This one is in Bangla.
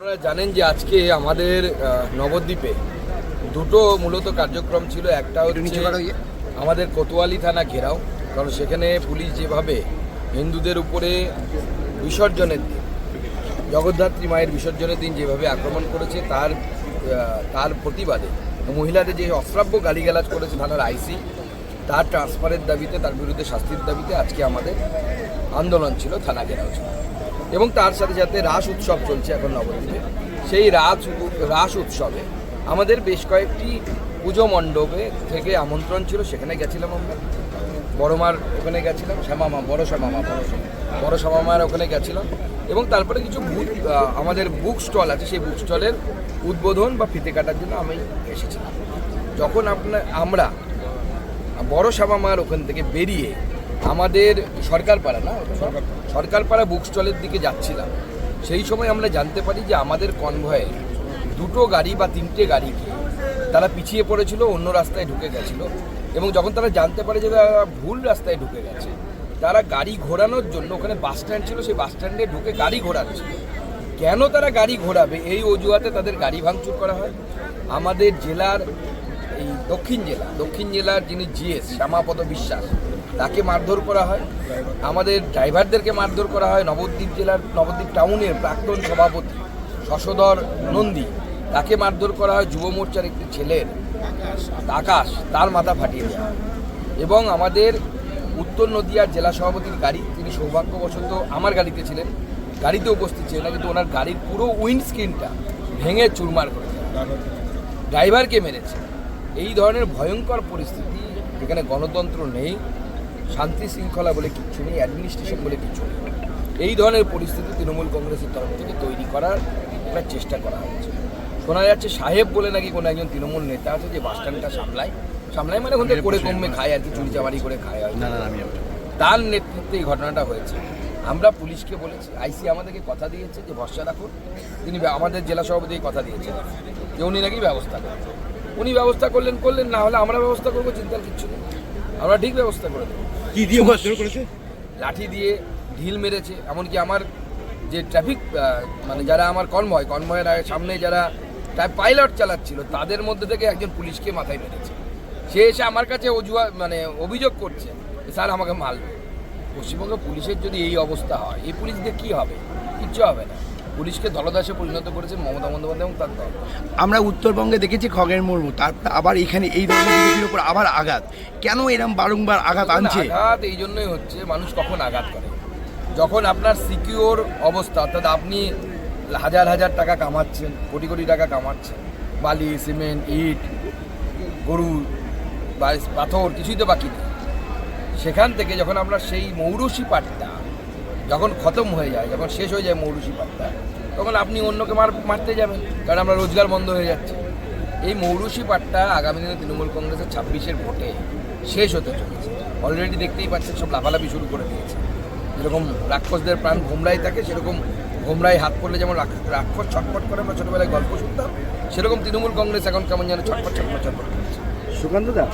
আপনারা জানেন যে আজকে আমাদের নবদ্বীপে দুটো মূলত কার্যক্রম ছিল। একটা হচ্ছে আমাদের কোতোয়ালি থানা ঘেরাও কারণ সেখানে পুলিশ যেভাবে হিন্দুদের উপরে বিসর্জনের দিন জগদ্ধাত্রী মায়ের বিসর্জনের দিন যেভাবে আক্রমণ করেছে তার তার প্রতিবাদে মহিলাদের যে অশ্রাব্য গালিগালাজ করেছে থানার আইসি তার ট্রান্সফারের দাবিতে তার বিরুদ্ধে শাস্তির দাবিতে আজকে আমাদের আন্দোলন ছিল থানা ঘেরাও ছিল। এবং তার সাথে সাথে রাস উৎসব চলছে এখন নবদ্বীপে। সেই রাস রাস উৎসবে আমাদের বেশ কয়েকটি পুজো মণ্ডপে থেকে আমন্ত্রণ ছিল, সেখানে গেছিলাম আমরা। বড়মার ওখানে গেছিলাম, শ্যামামা, বড় শ্যামামা, বড় বড় শ্যামামার ওখানে গেছিলাম। এবং তারপরে কিছু আমাদের বুক স্টল আছে, সেই বুক স্টলের উদ্বোধন বা ফিতে কাটার জন্য আমি এসেছিলাম। যখন আপনার আমরা বড় শ্যামামার ওখান থেকে বেরিয়ে আমাদের সরকারপাড়া না? সরকারপাড়া বুক স্টলের দিকে যাচ্ছিলাম। সেই সময় আমরা জানতে পারি যে আমাদের কনভয়ে দুটো গাড়ি বা তিনটে গাড়িকে তারা পিছিয়ে পড়েছিল, অন্য রাস্তায় ঢুকে গেছিল এবং যখন তারা জানতে পারে যে তারা ভুল রাস্তায় ঢুকে গেছে, তারা গাড়ি ঘোরানোর জন্য ওখানে বাস স্ট্যান্ড ছিল, সেই বাস স্ট্যান্ডে ঢুকে গাড়ি ঘোরাচ্ছিল কেন তারা গাড়ি ঘোরাবে? এই অজুহাতে তাদের গাড়ি ভাঙচুর করা হয়। আমাদের জেলার এই দক্ষিণ জেলা, দক্ষিণ জেলার যিনি জিএস শ্যামাপদ বিশ্বাস তাকে মারধর করা হয়। আমাদের ড্রাইভারদেরকে মারধর করা হয়। নবদ্বীপ জেলার, নবদ্বীপ টাউনের প্রাক্তন সভাপতি শশধর নন্দী তাকে মারধর করা হয়। যুব মোর্চার একটি ছেলের আকাশ, তার মাথা ফাটিয়ে দেওয়া। এবং আমাদের উত্তর নদিয়ার জেলা সভাপতির গাড়ি, তিনি সৌভাগ্যবশত আমার গাড়িতে ছিলেন। গাড়িতে উপস্থিত ছিলেন কিন্তু ওনার গাড়ির পুরো উইন্ডস্ক্রিনটা ভেঙে চুরমার করে ড্রাইভারকে মেরেছে। এই ধরনের ভয়ঙ্কর পরিস্থিতি যেখানে গণতন্ত্র নেই। শান্তি শৃঙ্খলা বলে কিচ্ছু নেই অ্যাডমিনিস্ট্রেশন বলে কিচ্ছু নেই। এই ধরনের পরিস্থিতি তৃণমূল কংগ্রেসের তরফ থেকে তৈরি করার একটা চেষ্টা করা হয়েছে শোনা যাচ্ছে সাহেব বলে নাকি কোনো একজন তৃণমূল নেতা আছে যে বাস স্ট্যান্ডটা সামলায়। সামলায় মানে ওখান থেকে করে কমে খায় আর কি চুরি চামারি করে খায় আর না না আমি তার নেতৃত্বে এই ঘটনাটা হয়েছে। আমরা পুলিশকে বলেছি আইসি আমাদেরকে কথা দিয়েছে যে ভরসা রাখুন। তিনি আমাদের জেলা সভাপতি কথা দিয়েছেন যে উনি নাকি ব্যবস্থা করবেন। উনি ব্যবস্থা করলেন করলেন না হলে আমরা ব্যবস্থা করব চিন্তার কিচ্ছু নেই। আমরা ঠিক ব্যবস্থা করে দেবো। কি দিয়ে মারধর করেছে? লাঠি দিয়ে ঢিল মেরেছে, এমনকি আমার যে ট্রাফিক মানে যারা আমার কনভয়, কনভয়ের সামনে যারা পাইলট চালাচ্ছিল, তাদের মধ্যে থেকে একজন পুলিশকে মাথায় মেরেছে। সে এসে আমার কাছে অজুয়া মানে অভিযোগ করছে স্যার, আমাকে মারল। পশ্চিমবঙ্গ পুলিশের যদি এই অবস্থা হয়, এই পুলিশ দিয়ে কী হবে? কিচ্ছু হবে না। পুলিশকে দলদাসে পরিণত করেছে মমতা বন্দ্যোপাধ্যায় এবং তার দল। আমরা উত্তরবঙ্গে দেখেছি খগেন মুর্মু তারপর আবার এখানে এই ধরনের বিজেপির উপর আবার আঘাত। কেন এরম বারংবার আঘাত আনছে? আঘাত এই জন্যই হচ্ছে মানুষ কখন আঘাত করে। যখন আপনার সিকিওর অবস্থা অর্থাৎ আপনি হাজার হাজার টাকা কামাচ্ছেন কোটি কোটি টাকা কামাচ্ছেন বালি সিমেন্ট ইট গরু বা পাথর কিছুই তো বাকি নেই। সেখান থেকে যখন আমরা সেই মৌরসি পাটটা যখন খতম হয়ে যায়, যখন শেষ হয়ে যায় মৌরসি পাটটা, তখন আপনি অন্যকে মার, মারতে যাবেন, কারণ আমরা রোজগার বন্ধ হয়ে যাচ্ছে। এই মৌরসি পাটটা আগামী দিনে তৃণমূল কংগ্রেসের ছাব্বিশের ভোটে শেষ হতে চলেছে। অলরেডি দেখতেই পাচ্ছেন, সব লাফালাফি শুরু করে দিয়েছে। যেরকম রাক্ষসদের প্রাণ ভোমরাই থাকে, সেরকম ভোমরাই হাত পড়লে যেমন রাক্ষ- রাক্ষস ছটফট করে, আমরা ছোটোবেলায় গল্প শুনতাম, সেরকম তৃণমূল কংগ্রেস এখন কেমন যেন ছটফট ছটফট ছটফট করছে। সুকান্ত দা